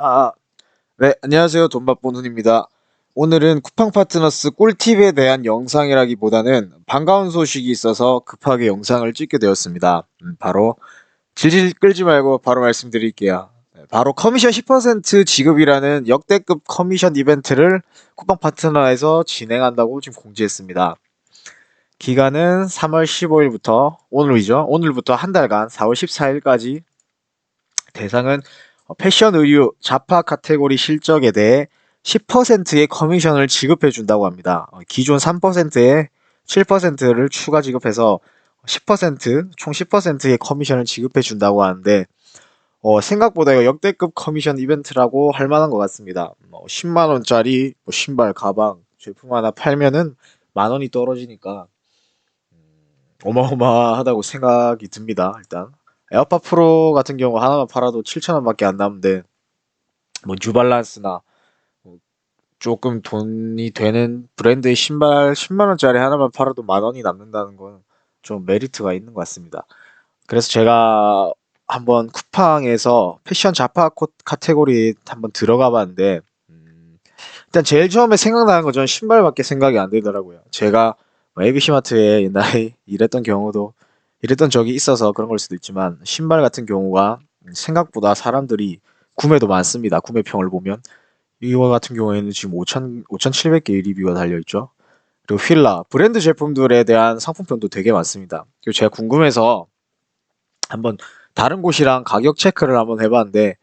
아, 네, 안녕하세요. 돈밥본훈입니다. 오늘은 쿠팡 파트너스 꿀팁에 대한 영상이라기보다는 반가운 소식이 있어서 급하게 영상을 찍게 되었습니다. 음, 바로 질질 끌지 말고 바로 말씀드릴게요. 네, 바로 커미션 10% 지급이라는 역대급 커미션 이벤트를 쿠팡 파트너에서 진행한다고 지금 공지했습니다. 기간은 3월 15일부터 오늘이죠. 오늘부터 한 달간 4월 14일까지 대상은 어, 패션 의류 자파 카테고리 실적에 대해 10%의 커미션을 지급해 준다고 합니다. 어, 기존 3%에 7%를 추가 지급해서 10%, 총 10%의 커미션을 지급해 준다고 하는데, 어, 생각보다 역대급 커미션 이벤트라고 할 만한 것 같습니다. 뭐 10만 원짜리 뭐 신발, 가방, 제품 하나 팔면은 만 원이 떨어지니까, 음, 어마어마하다고 생각이 듭니다, 일단. 에어팟 프로 같은 경우 하나만 팔아도 7,000원밖에 안 남는데 뭐 뉴발란스나 뭐 조금 돈이 되는 브랜드의 신발 10만 원짜리 하나만 팔아도 만 원이 남는다는 건 좀 메리트가 있는 것 같습니다. 그래서 제가 한번 쿠팡에서 패션 자파 코- 카테고리에 한번 들어가 봤는데 음, 일단 제일 처음에 생각나는 건 저는 신발밖에 생각이 안 되더라고요. 제가 뭐 ABC마트에 옛날에 일했던 경우도 이랬던 적이 있어서 그런 걸 수도 있지만 신발 같은 경우가 생각보다 사람들이 구매도 많습니다. 구매평을 보면 이거 같은 경우에는 지금 5천 5,700개의 리뷰가 달려 있죠. 그리고 휠라 브랜드 제품들에 대한 상품편도 되게 많습니다. 그리고 제가 궁금해서 한번 다른 곳이랑 가격 체크를 한번 해봤는데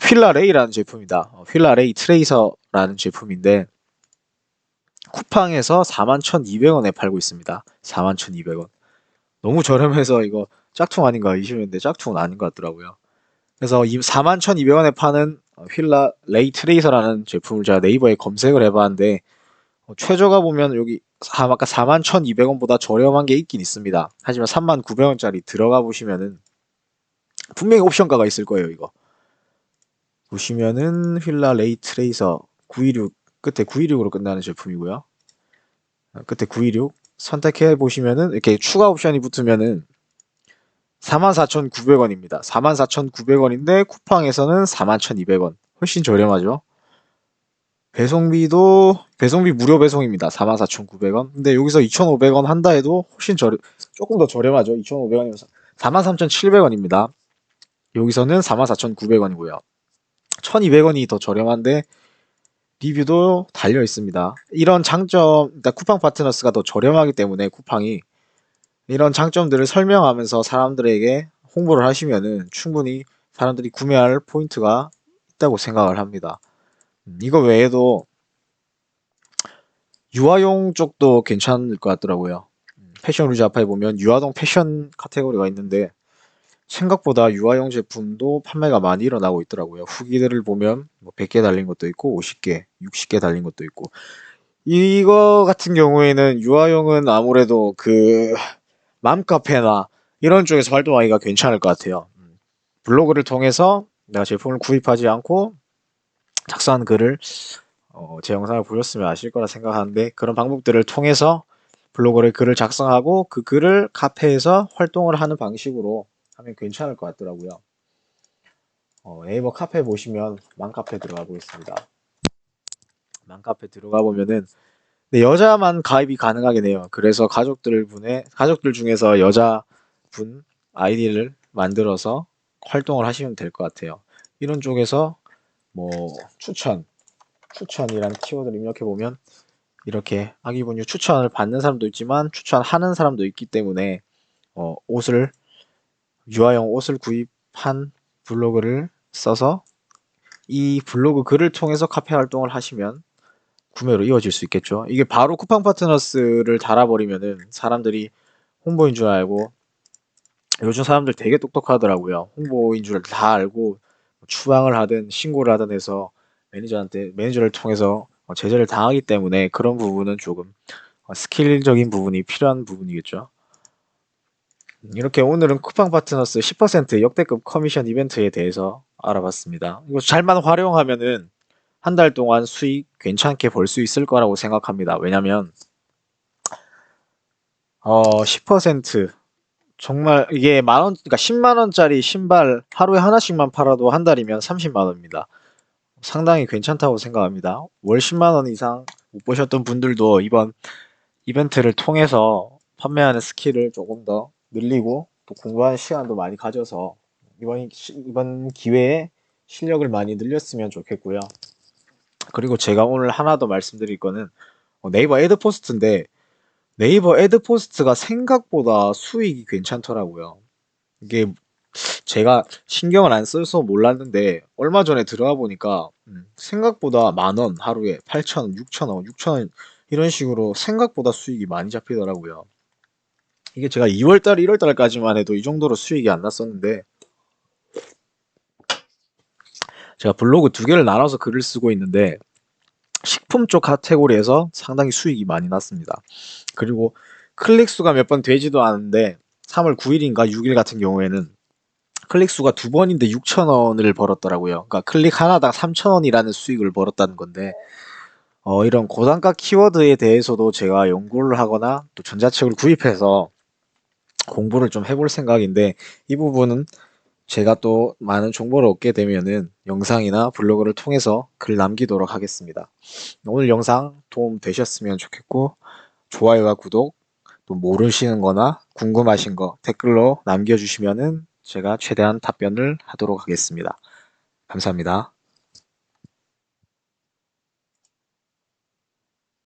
휠라 레이라는 제품이다. 어, 휠라 레이 트레이서라는 제품인데 쿠팡에서 41,200원에 팔고 있습니다. 41,200원. 너무 저렴해서 이거 짝퉁 아닌가 의심했는데 짝퉁은 아닌 것 같더라고요. 그래서 이 41,200원에 파는 어, 휠라 레이 트레이서라는 제품을 제가 네이버에 검색을 해봤는데 어, 최저가 보면 여기 사- 아까 41,200원보다 저렴한 게 있긴 있습니다. 하지만 39,000원짜리 들어가 보시면은 분명히 옵션가가 있을 거예요, 이거. 보시면은 휠라 레이 트레이서 926 끝에 926으로 끝나는 제품이고요. 어, 끝에 926 선택해 보시면은 이렇게 추가 옵션이 붙으면은 44,900원입니다. 44,900원인데 쿠팡에서는 41,200원. 훨씬 저렴하죠. 배송비도 배송비 무료 배송입니다. 44,900원. 근데 여기서 2,500원 한다 해도 훨씬 저렴 조금 더 저렴하죠. 2,500원이면 43,700원입니다. 여기서는 44,900원이고요. 1,200원이 더 저렴한데 리뷰도 달려 있습니다. 이런 장점, 일단 쿠팡 파트너스가 더 저렴하기 때문에 쿠팡이 이런 장점들을 설명하면서 사람들에게 홍보를 하시면은 충분히 사람들이 구매할 포인트가 있다고 생각을 합니다. 음, 이거 외에도 유아용 쪽도 괜찮을 것 같더라고요. 음, 패션 루자파에 보면 유아동 패션 카테고리가 있는데 생각보다 유아용 제품도 판매가 많이 일어나고 있더라고요. 후기들을 보면 뭐 100개 달린 것도 있고 50개, 60개 달린 것도 있고 이거 같은 경우에는 유아용은 아무래도 그 맘카페나 이런 쪽에서 활동하기가 괜찮을 것 같아요. 음, 블로그를 통해서 내가 제품을 구입하지 않고 작성한 글을 어, 제 영상을 보셨으면 아실 거라 생각하는데 그런 방법들을 통해서 블로그를 글을 작성하고 그 글을 카페에서 활동을 하는 방식으로 하면 괜찮을 것 같더라고요. 어, 네이버 카페 보시면 맘카페 들어가 보겠습니다. 맘카페 들어가 보면은 네, 여자만 가입이 가능하긴 해요. 그래서 가족들 분의 가족들 중에서 여자분 아이디를 만들어서 활동을 하시면 될 것 같아요. 이런 쪽에서 뭐 추천, 추천이라는 키워드를 입력해 보면 이렇게 아기 분유 추천을 받는 사람도 있지만 추천하는 사람도 있기 때문에 어, 옷을 유아용 옷을 구입한 블로그를 써서 이 블로그 글을 통해서 카페 활동을 하시면 구매로 이어질 수 있겠죠. 이게 바로 쿠팡 파트너스를 달아버리면은 사람들이 홍보인 줄 알고 요즘 사람들 되게 똑똑하더라고요. 홍보인 줄 다 알고 추방을 하든 신고를 하든 해서 매니저한테 매니저를 통해서 어, 제재를 당하기 때문에 그런 부분은 조금 어, 스킬적인 부분이 필요한 부분이겠죠. 이렇게 오늘은 쿠팡 파트너스 10% 역대급 커미션 이벤트에 대해서 알아봤습니다. 이거 잘만 활용하면은 한 달 동안 수익 괜찮게 벌 수 있을 거라고 생각합니다. 왜냐면 어, 10% 정말 이게 만 원, 그러니까 10만 원짜리 신발 하루에 하나씩만 팔아도 한 달이면 30만 원입니다. 상당히 괜찮다고 생각합니다. 월 10만 원 이상 못 보셨던 분들도 이번 이벤트를 통해서 판매하는 스킬을 조금 더 늘리고 또 공부하는 시간도 많이 가져서 이번 시- 이번 기회에 실력을 많이 늘렸으면 좋겠고요. 그리고 제가 오늘 하나 더 말씀드릴 거는 어, 네이버 애드포스트인데 네이버 애드포스트가 생각보다 수익이 괜찮더라고요. 이게 제가 신경을 안 써서 몰랐는데 얼마 전에 들어가 보니까 음, 생각보다 만 원 하루에 8천, 6천 원, 6천 원 이런 식으로 생각보다 수익이 많이 잡히더라고요. 이게 제가 2월달, 1월달까지만 해도 이 정도로 수익이 안 났었는데 제가 블로그 두 개를 나눠서 글을 쓰고 있는데 식품 쪽 카테고리에서 상당히 수익이 많이 났습니다. 그리고 클릭 수가 몇 번 되지도 않은데 3월 9일인가 6일 같은 경우에는 클릭 수가 두 번인데 6천 원을 벌었더라고요. 그러니까 클릭 하나당 3천 원이라는 수익을 벌었다는 건데 어, 이런 고단가 키워드에 대해서도 제가 연구를 하거나 또 전자책을 구입해서 공부를 좀 해볼 생각인데 이 부분은 제가 또 많은 정보를 얻게 되면은 영상이나 블로그를 통해서 글 남기도록 하겠습니다. 오늘 영상 도움 되셨으면 좋겠고 좋아요와 구독 또 모르시는 거나 궁금하신 거 댓글로 남겨주시면은 제가 최대한 답변을 하도록 하겠습니다. 감사합니다.